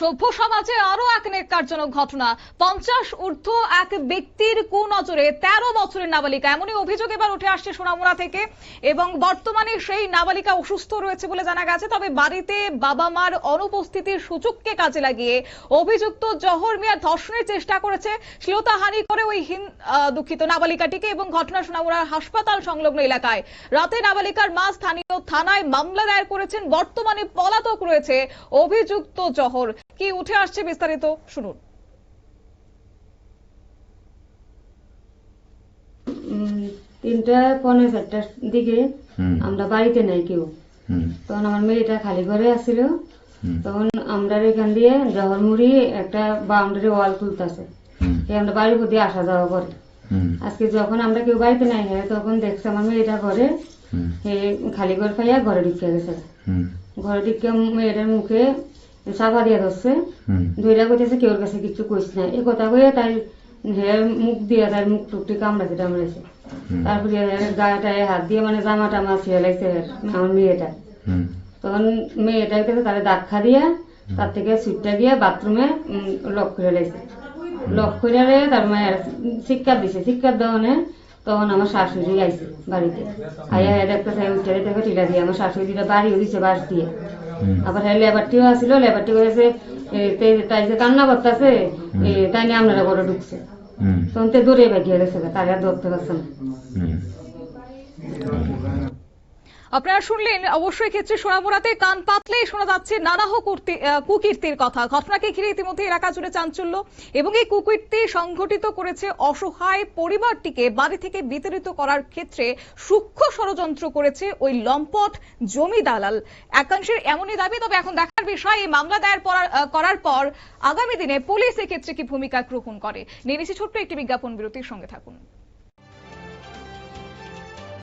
সভ্য সমাজে আরও এক নেককারজনক ঘটনা। পঞ্চাশ ঊর্ধ্ব এক ব্যক্তির কুনজরে তেরো বছরের নাবালিকা। এমনই অভিযোগ এবার উঠে আসছে সোনামুড়া থেকে এবং বর্তমানে সেই নাবালিকা অসুস্থ রয়েছে বলে জানা গেছে। তবে বাড়িতে বাবা মার অনুপস্থিতির সুযোগকে কাজে লাগিয়ে অভিযুক্ত জহর মিয়া ধর্ষণের চেষ্টা করেছে। শ্লীলতাহানি করে ওই দুঃখিত নাবালিকাটিকে এবং ঘটনা সোনামুড়ার হাসপাতাল সংলগ্ন এলাকায়। রাতে নাবালিকার মা স্থানীয় থানায় মামলা দায়ের করেছেন। বর্তমানে পলাতক রয়েছে অভিযুক্ত জহর। কি উঠে আসছে বিস্তারিত শুনুন। তিনটা পনেরো চারটার দিকে আমরা বাড়িতে নাই কেউ। তখন আমার মেয়েটা খালি ঘরে আসছিল। তখন আমরা এখান দিয়ে জহরমুড়ি একটা বাউন্ডারি ওয়াল তুলতেছে। আমরা বাড়ির প্রতি আসা যাওয়া করে। আজকে যখন আমরা কেউ বাড়িতে নাই হ্যাঁ তখন দেখছে আমার মেয়েটা ঘরে। খালি ঘর খাইয়া ঘরে ঢুকে গেছে। ঘরে ঢুকে মেয়েটার মুখে চাপা দিয়ে ধরছে ধৈর্য করতেছে কেউর কাছে কিছু কইস না এই কথা কয়ে তাই হে মুখ দিয়ে তার মুখ টুকটি কামড়াতে টামড়াছে তারপরে গায়েটায় হাত দিয়ে মানে জামা টামা ছিঁড়ে লাগছে আমার মেয়েটা। তখন মেয়েটার কাছে তারা দাক্ষা দিয়া তার থেকে সুইটটা গিয়ে বাথরুমে লক করে লাগছে লক করে তার মায়ের শিক্ষা দিছে। শিক্ষা দেওয়ানে তখন আমার শাশুড়ি আইছে বাড়িতে। আইয়া দেখতেছে উঠে দেখে টিলা দিয়ে। আমার শাশুড়িটা বাড়িও দিছে বাস দিয়ে। আবার হ্যাঁ লেবারটিও আসিল লেবারটি হয়েছে তাই যে কান্না করতেছে তাই নিয়ে আপনারা ঘরে ঢুকছে। তখন তো দূরে বেঁকিয়ে গেছে তারা আর ধরতে পারছে না। আপনারা শুনলেন অবশ্যই ক্ষেত্রে সোনামুড়াতে কান পাতলেই শোনা যাচ্ছে নানাহ কূর্তি- কুকীর্তির কথা। ঘটনাকে ঘিরে ইতিমধ্যে এলাকা জুড়ে চাঞ্চল্য এবং এই কুকীর্তি সংঘটিত করেছে অসহায় পরিবারটিকে বাড়ি থেকে বিতাড়িত করার ক্ষেত্রে সূক্ষ্ম ষড়যন্ত্র করেছে ওই লম্পট জমি দালাল। একাংশের এমনই দাবি, তবে এখন দেখার বিষয়, এই মামলা দায়ের করার পর আগামী দিনে পুলিশ এক্ষেত্রে কি ভূমিকা গ্রহণ করে? নিয়ে ছোট্ট একটি বিজ্ঞাপন বিরতির সঙ্গে থাকুন।